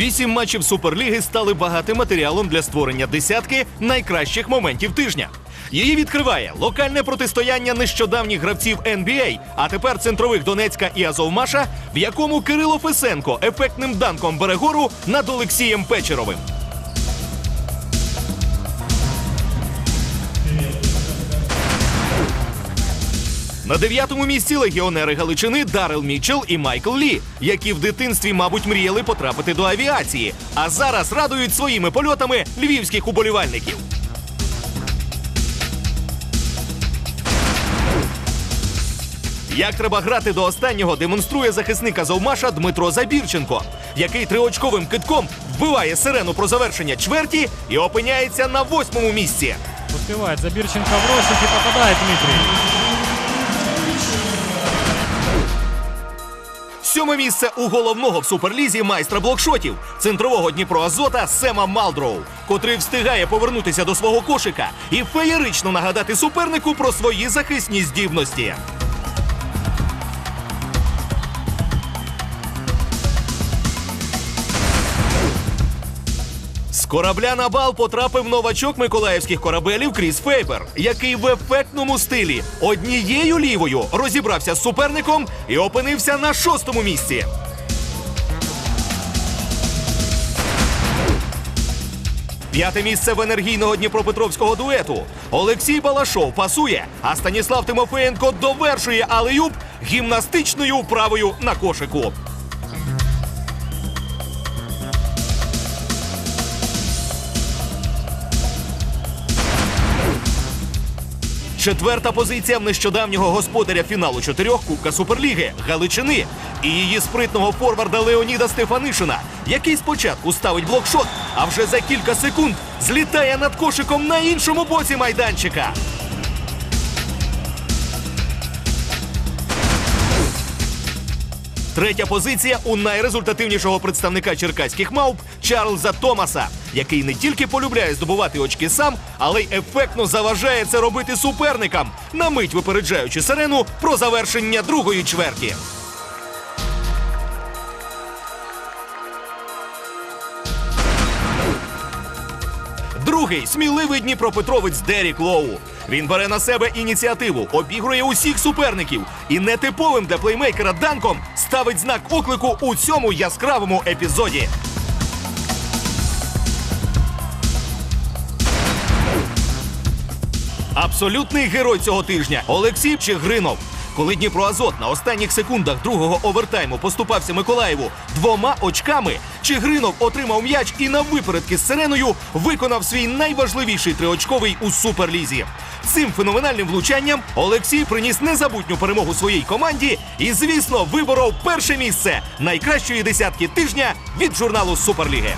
Вісім матчів Суперліги стали багатим матеріалом для створення десятки найкращих моментів тижня. Її відкриває локальне протистояння нещодавніх гравців NBA, а тепер центрових Донецька і Азовмаша, в якому Кирило Фесенко ефектним данком бере гору над Олексієм Печеровим. На дев'ятому місці легіонери Галичини Дарел Мітчелл і Майкл Лі, які в дитинстві, мабуть, мріяли потрапити до авіації, а зараз радують своїми польотами львівських уболівальників. Як треба грати до останнього, демонструє захисник Азовмаша Дмитро Забірченко, який триочковим китком вбиває сирену про завершення чверті і опиняється на восьмому місці. Успевает Забирченко бросить и попадает Дмитрий. Сьоме місце у головного в суперлізі майстра блокшотів центрового Дніпро Азота Сема Малдроу, котрий встигає повернутися до свого кошика і феєрично нагадати супернику про свої захисні здібності. З корабля на бал потрапив новачок миколаївських корабелів Кріс Фейбер, який в ефектному стилі однією лівою розібрався з суперником і опинився на шостому місці. П'яте місце в енергійного дніпропетровського дуету. Олексій Балашов пасує, а Станіслав Тимофеєнко довершує алеюб гімнастичною вправою на кошику. Четверта позиція в нещодавнього господаря фіналу чотирьох Кубка Суперліги Галичини і її спритного форварда Леоніда Стефанишина, який спочатку ставить блокшот, а вже за кілька секунд злітає над кошиком на іншому боці майданчика. Третя позиція у найрезультативнішого представника черкаських мавп Чарльза Томаса, який не тільки полюбляє здобувати очки сам, але й ефектно заважає це робити суперникам, на мить випереджаючи сирену про завершення другої чверті. Другий сміливий дніпропетровець Дерік Лоу. Він бере на себе ініціативу, обігрує усіх суперників і нетиповим для плеймейкера данком ставить знак оклику у цьому яскравому епізоді. Абсолютний герой цього тижня Олексій Чигринов. Коли Дніпроазот на останніх секундах другого овертайму поступався Миколаєву двома очками, Чигринов отримав м'яч і на випередки з сиреною виконав свій найважливіший триочковий у суперлізі. Цим феноменальним влучанням Олексій приніс незабутню перемогу своїй команді і, звісно, виборов перше місце найкращої десятки тижня від журналу Суперліги.